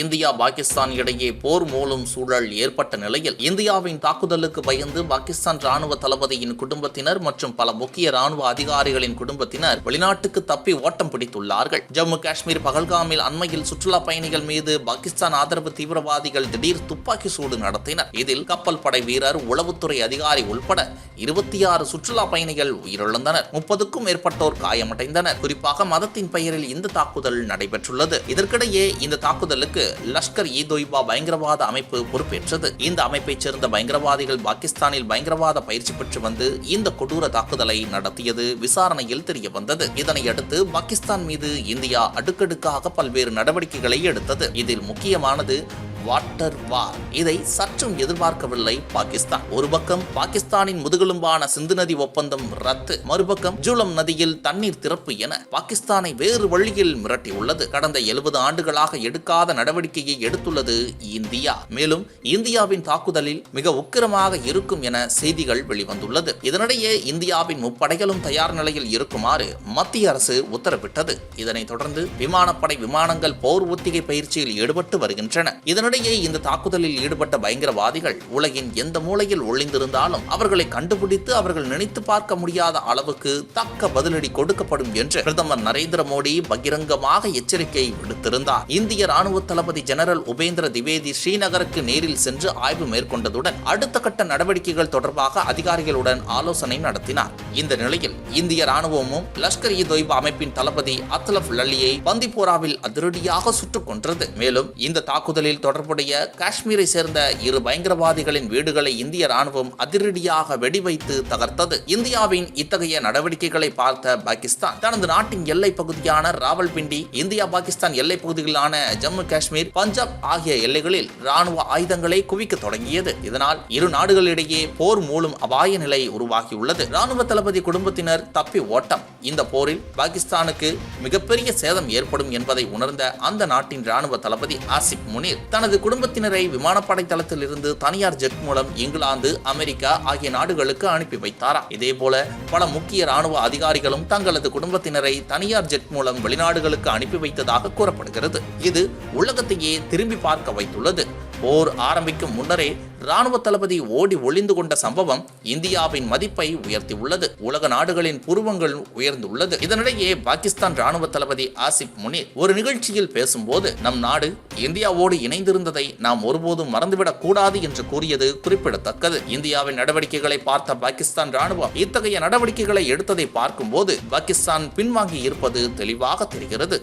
India Pakistan இடையே போர் மூலம் சூழல் ஏற்பட்ட நிலையில் இந்தியாவின் தாக்குதலுக்கு பயந்து பாகிஸ்தான் ராணுவ தளபதியின் குடும்பத்தினர் மற்றும் பல முக்கிய ராணுவ அதிகாரிகளின் குடும்பத்தினர் வெளிநாட்டுக்கு தப்பி ஓட்டம் பிடித்துள்ளார்கள். ஜம்மு காஷ்மீர் பகல்காமில் அண்மையில் சுற்றுலா பயணிகள் மீது பாகிஸ்தான் ஆதரவு தீவிரவாதிகள் திடீர் துப்பாக்கி சூடு நடத்தினர். இதில் கப்பல் படை வீரர் உளவுத்துறை அதிகாரி உள்பட இருபத்தி ஆறு சுற்றுலா பயணிகள் உயிரிழந்தனர். முப்பதுக்கும் மேற்பட்டோர் காயமடைந்தனர். குறிப்பாக மதத்தின் பெயரில் இந்த தாக்குதல் நடைபெற்றுள்ளது. இதற்கிடையே இந்த தாக்குதலுக்கு லஷ்கர் இ தொய்பா பயங்கரவாத அமைப்பு பொறுப்பேற்றது. இந்த அமைப்பைச் சேர்ந்த பயங்கரவாதிகள் பாகிஸ்தானில் பயங்கரவாத பயிற்சி பெற்று வந்து இந்த கொடூர தாக்குதலை நடத்தியது விசாரணையில் தெரிய வந்தது இதனையடுத்து பாகிஸ்தான் மீது இந்தியா அடுக்கடுக்காக பல்வேறு நடவடிக்கைகளை எடுத்தது. இதில் முக்கியமானது வாட்டர் வார். இதை சற்றும் எதிர்பார்க்கவில்லை பாகிஸ்தான். ஒரு பக்கம் பாகிஸ்தானின் முதுகெலும்பான சிந்து நதி ஒப்பந்தம் ரத்து மறுபக்கம் ஜூலம் நதியில் தண்ணீர் திறப்பு என பாகிஸ்தானை வேறு வழியில் மிரட்டியுள்ளது. கடந்த எழுபது ஆண்டுகளாக எடுக்காத நடவடிக்கையை எடுத்துள்ளது இந்தியா. மேலும் இந்தியாவின் தாக்குதலில் மிக உக்கிரமாக இருக்கும் என செய்திகள் வெளிவந்துள்ளது. இதனிடையே இந்தியாவின் முப்படைகளும் தயார் நிலையில் இருக்குமாறு மத்திய அரசு உத்தரவிட்டது. இதனைத் தொடர்ந்து விமானப்படை விமானங்கள் போர் ஒத்திகை பயிற்சியில் ஈடுபட்டு வருகின்றன. இதனிடையே இந்த தாக்குதலில் ஈடுபட்ட பயங்கரவாதிகள் உலகின் எந்த மூலையில் ஒளிந்திருந்தாலும் அவர்களை கண்டுபிடித்து அவர்கள் நினைத்து பார்க்க முடியாத அளவுக்கு தக்க பதிலடி கொடுக்கப்படும் என்று பிரதமர் நரேந்திர மோடி பகிரங்கமாக எச்சரிக்கை விடுத்திருந்தார். இந்திய ராணுவ தளபதி ஜெனரல் உபேந்திர திவேதி ஸ்ரீநகருக்கு நேரில் சென்று ஆய்வு மேற்கொண்டதுடன் அடுத்த கட்ட நடவடிக்கைகள் தொடர்பாக அதிகாரிகளுடன் ஆலோசனை நடத்தினார். இந்த நிலையில் இந்திய ராணுவமும் லஷ்கர் இ தொய்பா அமைப்பின் தளபதி அத்லப் லல்லியை பந்திப்போராவில் அதிரடியாக சுட்டுக் கொன்றது. மேலும் இந்த தாக்குதலில் தொடர்புடைய காஷ்மீரை சேர்ந்த இரு பயங்கரவாதிகளின் வீடுகளை இந்திய ராணுவம் அதிரடியாக வெடிவைத்து தகர்த்தது. இந்தியாவின் இத்தகைய நடவடிக்கைகளை பார்த்த பாகிஸ்தான் தனது நாட்டின் எல்லை பகுதியான ராவல்பிண்டி இந்தியா பாகிஸ்தான் எல்லை பகுதிகளான ஜம்மு காஷ்மீர் பஞ்சாப் ஆகிய எல்லைகளில் ராணுவ ஆயுதங்களை குவிக்க தொடங்கியது. இதனால் இரு நாடுகளிடையே போர் மூலம் அபாய நிலை உருவாகியுள்ளது. ராணுவ தளபதி குடும்பத்தினர் தப்பி ஓட்டம். இந்த போரில் பாகிஸ்தானுக்கு மிகப்பெரிய சேதம் ஏற்படும் என்பதை உணர்ந்த அந்த நாட்டின் ராணுவ தளபதி ஆசிப் முனீர் தனது குடும்பத்தினரை விமானப்படை தளத்தில் இருந்து தனியார் ஜெட் மூலம் இங்கிலாந்து அமெரிக்கா ஆகிய நாடுகளுக்கு அனுப்பி வைத்தாராம் இதேபோல பல முக்கிய ராணுவ அதிகாரிகளும் தங்களது குடும்பத்தினரை தனியார் ஜெட் மூலம் வெளிநாடுகளுக்கு அனுப்பி வைத்ததாக கூறப்படுகிறது. இது உலகத்தையே திரும்பி பார்க்க வைத்துள்ளது. போர் ஆரம்பிக்கும் முன்னரே ராணுவ தளபதி ஓடி ஒளிந்து கொண்ட சம்பவம் இந்தியாவின் மதிப்பை உயர்த்தியுள்ளது. உலக நாடுகளின் புருவங்கள் உயர்ந்துள்ளது. இதனிடையே பாகிஸ்தான் ராணுவ தளபதி ஆசிப் முனீர் ஒரு நிகழ்ச்சியில் பேசும்போது நம் நாடு இந்தியாவோடு இணைந்திருந்ததை நாம் ஒருபோதும் மறந்துவிடக் கூடாது என்று கூறியது குறிப்பிடத்தக்கது. இந்தியாவின் நடவடிக்கைகளை பார்த்த பாகிஸ்தான் ராணுவம் இத்தகைய நடவடிக்கைகளை எடுத்ததை பார்க்கும்போது பாகிஸ்தான் பின்வாங்கி இருப்பது தெளிவாக தெரிகிறது.